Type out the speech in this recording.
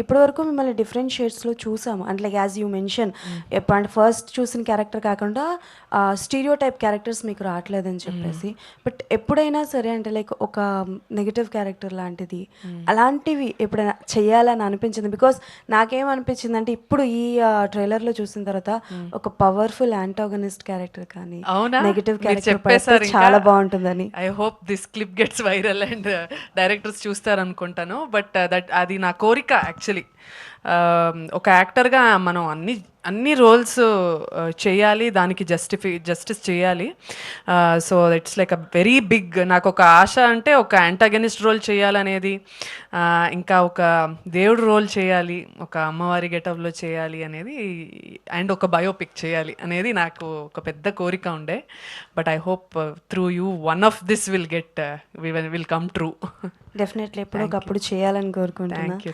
ఇప్పటి వరకు మిమ్మల్ని డిఫరెంట్ షేడ్స్లో చూసాము. అంటే లైక్ యాజ్ యూ మెన్షన్ ఎప్పుడు అంటే ఫస్ట్ చూసిన క్యారెక్టర్ కాకుండా స్టీరియో టైప్ క్యారెక్టర్స్ మీకు రావట్లేదని చెప్పేసి. బట్ ఎప్పుడైనా సరే అంటే లైక్ ఒక నెగిటివ్ క్యారెక్టర్ లాంటిది. అలాంటివి ఎప్పుడైనా చేయాలని అనిపించింది? బికాస్ నాకేం అనిపించింది అంటే ఇప్పుడు ఈ ట్రైలర్లో చూసిన తర్వాత ఒక పవర్ఫుల్ యాంటాగనిస్ట్ క్యారెక్టర్ కానీ నెగిటివ్ క్యారెక్టర్. చాలా బాగుంటుందని. I hope this clip gets viral and directors చూస్తారు అనుకుంటాను బట్ దట్ అది నా కోరిక యాక్చువల్లీ ఒక యాక్టర్గా మనం అన్ని అన్ని రోల్స్ చేయాలి దానికి జస్టిఫై జస్టిస్ చేయాలి. So it's like a very big నాకు ఒక ఆశ అంటే ఒక యాంటాగనిస్ట్ రోల్ చేయాలనేది. ఆ, ఇంకా ఒక దేవుడు రోల్ చేయాలి ఒక అమ్మవారి గెటప్లో చేయాలి అనేది అండ్ ఒక బయోపిక్ చేయాలి అనేది నాకు ఒక పెద్ద కోరిక ఉండే. But I hope through you one of this will get will come true definitely ఎప్పుడో ఒకప్పుడు చేయాలని థ్యాంక్